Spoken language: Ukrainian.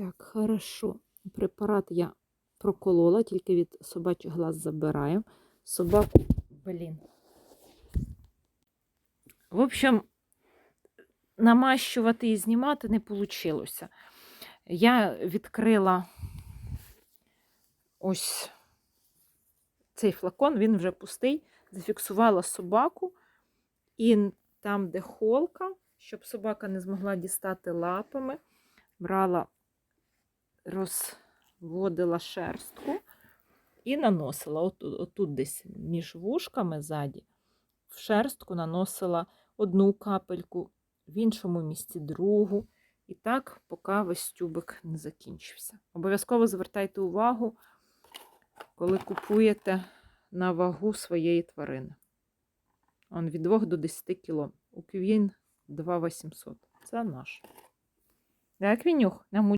Так, хорошо. Препарат я проколола, тільки від собачих глаз забираю. Собаку, блін. В общем, намащувати і знімати не вийшло. Я відкрила ось цей флакон, він вже пустий, зафіксувала собаку, і там, де холка, щоб собака не змогла дістати лапами, брала, розводила шерстку і наносила отут, отут десь між вушками ззаді, в шерстку наносила одну капельку, в іншому місці другу. І так, поки весь тюбик не закінчився. Обов'язково звертайте увагу, коли купуєте на вагу своєї тварини. Он від 2 до 10 кг. У квін 2800. Це наш. Так, Вінюх, не